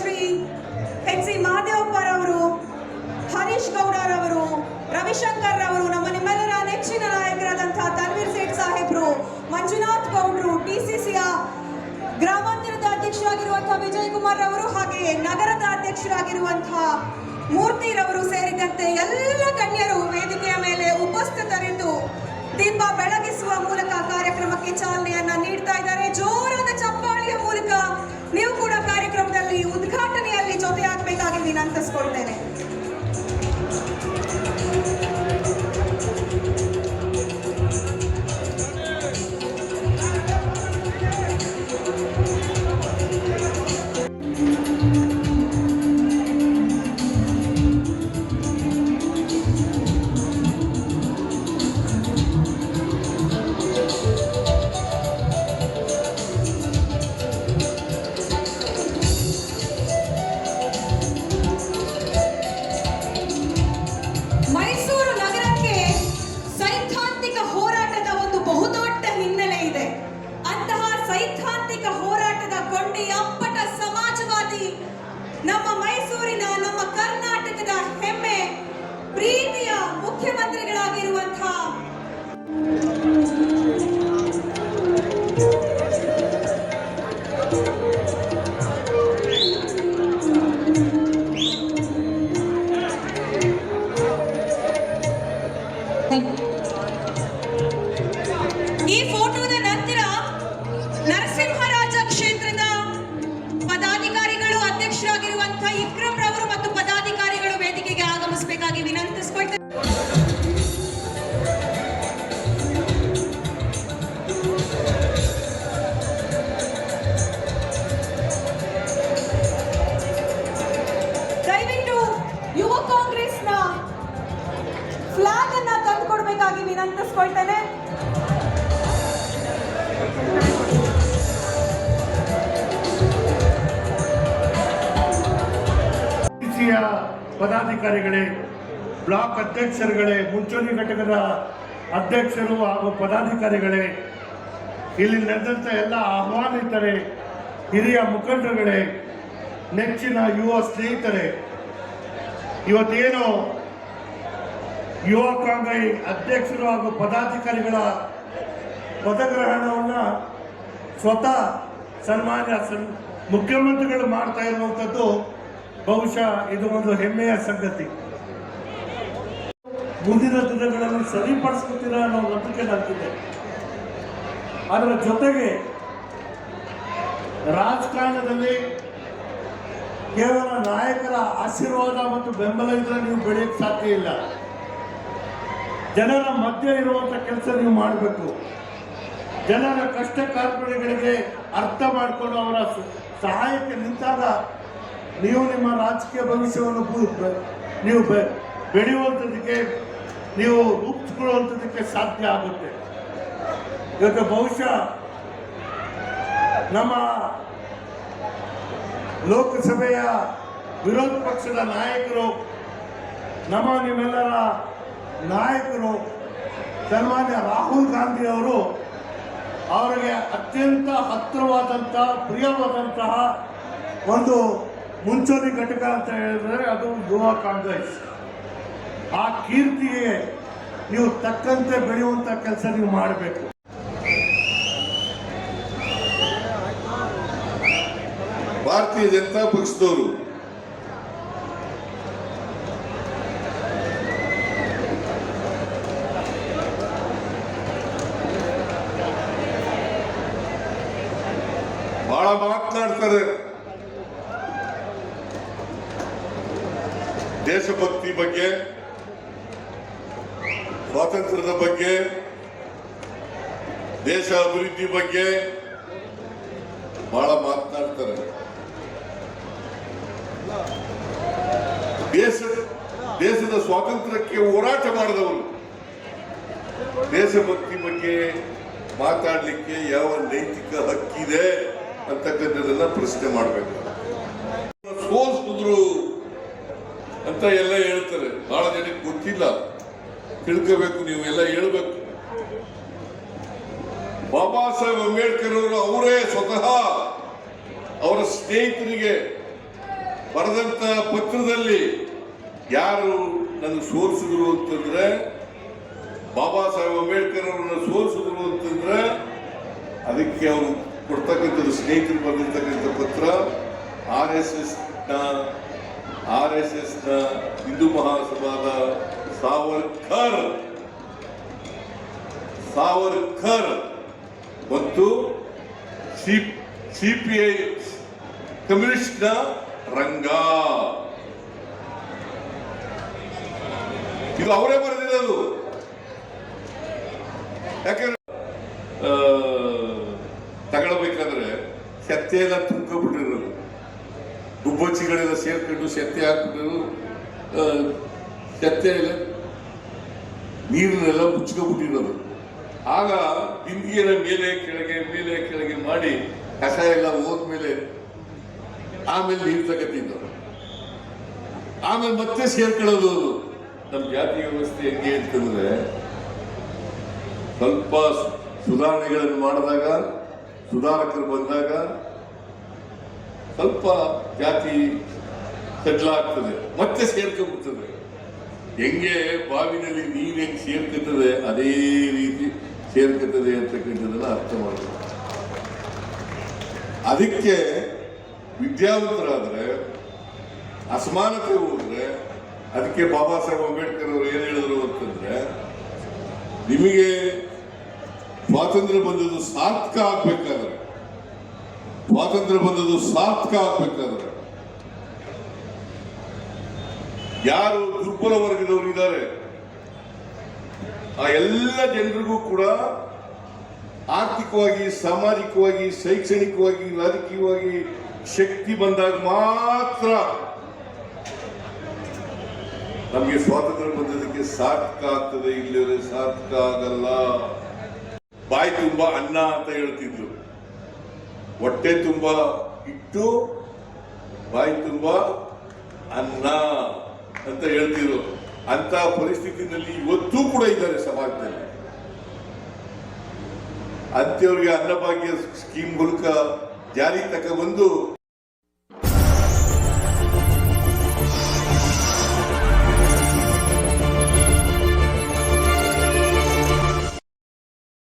Shri H C ಮಹದೇವಪ್ಪರವರು ಹರೀಶ್ ಗೌಡರವರು ರವಿಶಂಕರ್ ಅವರು ನಮ್ಮ ನಿಮ್ಮೆಲ್ಲರ ನೆಚ್ಚಿನ ನಾಯಕರಾದಂತಹ ತನ್ವೀರ್ ಸೇಠ್ ಸಾಹೇಬ್ರು, ಮಂಜುನಾಥ್ ಗೌಡ್ರು ಟಿಸಿಸಿಯ ಗ್ರಾಮಾಂತರದ ಅಧ್ಯಕ್ಷರಾಗಿರುವಂತಹ ವಿಜಯ್ ಕುಮಾರ್ ಅವರು ಹಾಗೆ ನಗರದ ಅಧ್ಯಕ್ಷರಾಗಿರುವಂತಹ ಮೂರ್ತಿರವರು ಸೇರಿದಂತೆ ಎಲ್ಲ ಗಣ್ಯರು ವೇದಿಕೆಯ ಮೇಲೆ ಉಪಸ್ಥಿತರಿದ್ದು ದೀಪ ಬೆಳಗಿಸುವ ಮೂಲಕ ಕಾರ್ಯಕ್ರಮಕ್ಕೆ ಚಾಲನೆಯನ್ನ ನೀಡ್ತಾ ಇದ್ದಾರೆ. ಜೋರಾದ ಸೈದ್ಧಾಂತಿಕ ಹೋರಾಟದ ಕೊಂಡಿ ಅಪ್ಪಟ ಸಮಾಜವಾದಿ ನಮ್ಮ ಮೈಸೂರಿನ ನಮ್ಮ ಕರ್ನಾಟಕದ ಹೆಮ್ಮೆ ಪ್ರೀತಿಯ ಮುಖ್ಯಮಂತ್ರಿಗಳಾಗಿರುವಂತಹ ಪದಾಧಿಕಾರಿಗಳೇ, ಬ್ಲಾಕ್ ಅಧ್ಯಕ್ಷರುಗಳೇ, ಮುಂಚೂಣಿ ಘಟಕದ ಅಧ್ಯಕ್ಷರು ಹಾಗೂ ಪದಾಧಿಕಾರಿಗಳೇ, ಇಲ್ಲಿ ನಡೆದಂಥ ಎಲ್ಲ ಆಹ್ವಾನಿತರೇ, ಹಿರಿಯ ಮುಖಂಡರುಗಳೇ, ನೆಚ್ಚಿನ ಯುವ ಸ್ನೇಹಿತರೆ, ಇವತ್ತೇನು ಯುವ ಕಾಂಗ್ರೆಸ್ ಅಧ್ಯಕ್ಷರು ಹಾಗೂ ಪದಾಧಿಕಾರಿಗಳ ಪದಗ್ರಹಣವನ್ನು ಸ್ವತಃ ಸನ್ಮಾನ್ಯ ಸನ್, ಮುಖ್ಯಮಂತ್ರಿಗಳು ಮಾಡ್ತಾ ಇರುವಂಥದ್ದು ಬಹುಶಃ ಇದು ಒಂದು ಹೆಮ್ಮೆಯ ಸಂಗತಿ. ಮುಂದಿನ ದಿನಗಳಲ್ಲಿ ಸರಿಪಡಿಸ್ಕೊತೀರ ಅನ್ನೋ ನಂಬಿಕೆ ನನಗಿದೆ ಅದರ ಜೊತೆಗೆ ರಾಜಕಾರಣದಲ್ಲಿ ಕೇವಲ ನಾಯಕರ ಆಶೀರ್ವಾದ ಮತ್ತು ಬೆಂಬಲ ಇದ್ರೆ ನೀವು ಬೆಳೆಯಕ್ಕೆ ಸಾಧ್ಯ ಇಲ್ಲ. ಜನರ ಮಧ್ಯೆ ಇರುವಂಥ ಕೆಲಸ ನೀವು ಮಾಡಬೇಕು. ಜನರ ಕಷ್ಟ ಕಾರ್ಪಣೆಗಳಿಗೆ ಅರ್ಥ ಮಾಡಿಕೊಂಡು ಅವರ ಸಹಾಯಕ್ಕೆ ನಿಂತಾಗ ನೀವು ನಿಮ್ಮ ರಾಜಕೀಯ ಭವಿಷ್ಯವನ್ನು ನೀವು ಬೆಳೆಯುವಂಥದಕ್ಕೆ, ನೀವು ರೂಪಿಸ್ಕೊಳ್ಳುವಂಥದಕ್ಕೆ ಸಾಧ್ಯ ಆಗುತ್ತೆ. ಇವತ್ತು ಬಹುಶಃ ನಮ್ಮ ಲೋಕಸಭೆಯ ವಿರೋಧ ಪಕ್ಷದ ನಾಯಕರು, ನಮ್ಮ ನಿಮ್ಮೆಲ್ಲರ ನಾಯಕರು, ಸನ್ಮಾನ್ಯ ರಾಹುಲ್ ಗಾಂಧಿ ಅವರು ಅವರಿಗೆ ಅತ್ಯಂತ ಹತ್ತಿರವಾದಂತಹ, ಪ್ರಿಯವಾದಂತಹ ಒಂದು ಮುಂಚೂಣಿ ಘಟಕ ಅಂತ ಹೇಳಿದ್ರೆ ಅದು ಗೋವಾ ಕಾಂಗ್ರೆಸ್. ಆ ಕೀರ್ತಿಗೆ ನೀವು ತಕ್ಕಂತೆ ಬೆಳೆಯುವಂಥ ಕೆಲಸ ನೀವು ಮಾಡಬೇಕು. ಭಾರತೀಯ ಜನತಾ ಪಕ್ಷದವರು. ಬಹಳ ಮಾತನಾಡ್ತಾರೆ. ದೇಶಭಕ್ತಿ ಬಗ್ಗೆ, ಸ್ವಾತಂತ್ರ್ಯದ ಬಗ್ಗೆ, ದೇಶ ಅಭಿವೃದ್ಧಿ ಬಗ್ಗೆ ಬಹಳ ಮಾತನಾಡ್ತಾರೆ. ದೇಶ, ದೇಶದ ಸ್ವಾತಂತ್ರ್ಯಕ್ಕೆ ಹೋರಾಟ ಮಾಡಿದವರು. ದೇಶಭಕ್ತಿ ಬಗ್ಗೆ ಮಾತಾಡಲಿಕ್ಕೆ ಯಾವ ನೈತಿಕ ಹಕ್ಕಿದೆ ಅಂತಕ್ಕಂಥದ್ದನ್ನ ಪ್ರಶ್ನೆ ಮಾಡಬೇಕು ಸೋಲ್ಸಿದ್ರು ಅಂತ ಎಲ್ಲ ಹೇಳ್ತಾರೆ. ಬಹಳ ಜನಕ್ಕೆ ಗೊತ್ತಿಲ್ಲ. ತಿಳ್ಕೋಬೇಕು ನೀವು ಎಲ್ಲ ಹೇಳ್ಬೇಕು. ಬಾಬಾ ಸಾಹೇಬ್ ಅಂಬೇಡ್ಕರ್ ಅವರು ಅವರೇ ಸ್ವತಃ ಅವರ ಸ್ನೇಹಿತರಿಗೆ ಬರೆದಂತ ಪತ್ರದಲ್ಲಿ ಯಾರು ನನಗೆ ಸೋಲಿಸಿದ್ರು ಅಂತಂದ್ರೆ, ಬಾಬಾ ಸಾಹೇಬ್ ಅಂಬೇಡ್ಕರ್ ಅವರನ್ನ ಸೋಲಿಸಿದ್ರು ಅಂತಂದ್ರೆ, ಅದಕ್ಕೆ ಅವರು ಕೊಡ್ತಕ್ಕಂಥದ್ದು, ಸ್ನೇಹಿತರು ಬಂದಿರ್ತಕ್ಕಂಥ ಪತ್ರ ಆರ್ ಎಸ್ ಎಸ್ನ ಆರ್ ಎಸ್ ಎಸ್ನ ಹಿಂದೂ ಮಹಾಸಭಾದ ಸಾವರ್ಕರ್. ಸಾವರ್ಕರ್ ಮತ್ತು ಸಿಪಿಐ ಕಮ್ಯುನಿಸ್ಟ್ನ ರಂಗ. ಇದು ಅವರೇ ಬರೆದಿರೋದು. ಯಾಕಂದ್ರೆ ತಗೊಳ್ಬೇಕಾದ್ರೆ ಸತ್ಯ ಎಲ್ಲ ತುಂಬ್ಕೊಂಡ್ಬಿಟ್ಟಿರೋದು. ಗುಬ್ಬಚ್ಚಿಗಳೆಲ್ಲ ಸೇರ್ಕೊಂಡು ಸೆತ್ತೆ ಹಾಕೊಂಡು ಸೆತ್ತೆ ಇಲ್ಲ ನೀರನ್ನೆಲ್ಲ ಮುಚ್ಕೊಂಡ್ಬಿಟ್ಟಿರೋದು ಆಗ ಬಿಂದಿಗೆನ ಮೇಲೆ, ಕೆಳಗೆ ಮೇಲೆ, ಕೆಳಗೆ ಮಾಡಿ ಕಸ ಎಲ್ಲ ಹೋದ್ಮೇಲೆ ಆಮೇಲೆ ನೀರು ತಗತ್ತಿದ್ದರು ಆಮೇಲೆ ಮತ್ತೆ ಸೇರ್ಕೊಳ್ಳೋದು ಅದು. ನಮ್ಮ ಜಾತಿ ವ್ಯವಸ್ಥೆ ಹೆಂಗೆ ಅಂತಂದ್ರೆ ಸ್ವಲ್ಪ ಸುಧಾರಣೆಗಳನ್ನು ಮಾಡಿದಾಗ, ಸುಧಾರಕರು ಬಂದಾಗ ಸ್ವಲ್ಪ ಜಾತಿ ಸಡ್ಲ ಆಗ್ತದೆ ಮತ್ತೆ ಸೇರ್ಕೊಂಡ್ಬಿಡ್ತದೆ. ಹೆಂಗೆ ಬಾವಿನಲ್ಲಿ ನೀರು ಹೆಂಗೆ ಸೇರ್ಕತ್ತದೆ, ಅದೇ ರೀತಿ ಸೇರ್ಕತ್ತದೆ ಅಂತಕ್ಕಂಥದ್ದನ್ನ ಅರ್ಥ ಮಾಡಬೇಕು. ಅದಕ್ಕೆ ವಿದ್ಯಾವಂತರಾದ್ರೆ, ಅಸಮಾನತೆ ಹೋದ್ರೆ, ಅದಕ್ಕೆ ಬಾಬಾ ಸಾಹೇಬ್ ಅಂಬೇಡ್ಕರ್ ಅವರು ಏನ್ ಹೇಳಿದ್ರು ಅಂತಂದ್ರೆ, ನಿಮಗೆ ಸ್ವಾತಂತ್ರ್ಯ ಬಂದದ್ದು ಸಾರ್ಥಕ ಆಗ್ಬೇಕಾದ್ರೆ ಸ್ವಾತಂತ್ರ್ಯ ಬಂದದ್ದು ಸಾರ್ಥಕ ಆಗ್ಬೇಕಾದ್ರೆ. ಯಾರು ದುರ್ಬಲ ವರ್ಗದವರು ಇದ್ದಾರೆ, ಆ ಎಲ್ಲ ಜನರಿಗೂ ಕೂಡ ಆರ್ಥಿಕವಾಗಿ, ಸಾಮಾಜಿಕವಾಗಿ, ಶೈಕ್ಷಣಿಕವಾಗಿ, ರಾಜಕೀಯವಾಗಿ ಶಕ್ತಿ ಬಂದಾಗ ಮಾತ್ರ ನಮಗೆ ಸ್ವಾತಂತ್ರ್ಯ ಬಂದದಕ್ಕೆ ಸಾರ್ಥಕ ಆಗ್ತದೆ ಇಲ್ಲವೇ ಸಾರ್ಥಕ ಆಗಲ್ಲ. ಬಾಯಿ ತುಂಬಾ ಅನ್ನ ಅಂತ ಹೇಳ್ತಿದ್ರು. ಹೊಟ್ಟೆ ತುಂಬ ಇಟ್ಟು ಬಾಯಿ ತುಂಬ ಅನ್ನ ಅಂತ ಹೇಳ್ತಿದ್ರು. ಅಂತ ಪರಿಸ್ಥಿತಿನಲ್ಲಿ ಇವತ್ತೂ ಕೂಡ ಇದ್ದಾರೆ ಸಮಾಜದಲ್ಲಿ. ಅಂತವ್ರಿಗೆ ಅನ್ನಭಾಗ್ಯ ಸ್ಕೀಮ್ ಮೂಲಕ ಜಾರಿ ಬಂದು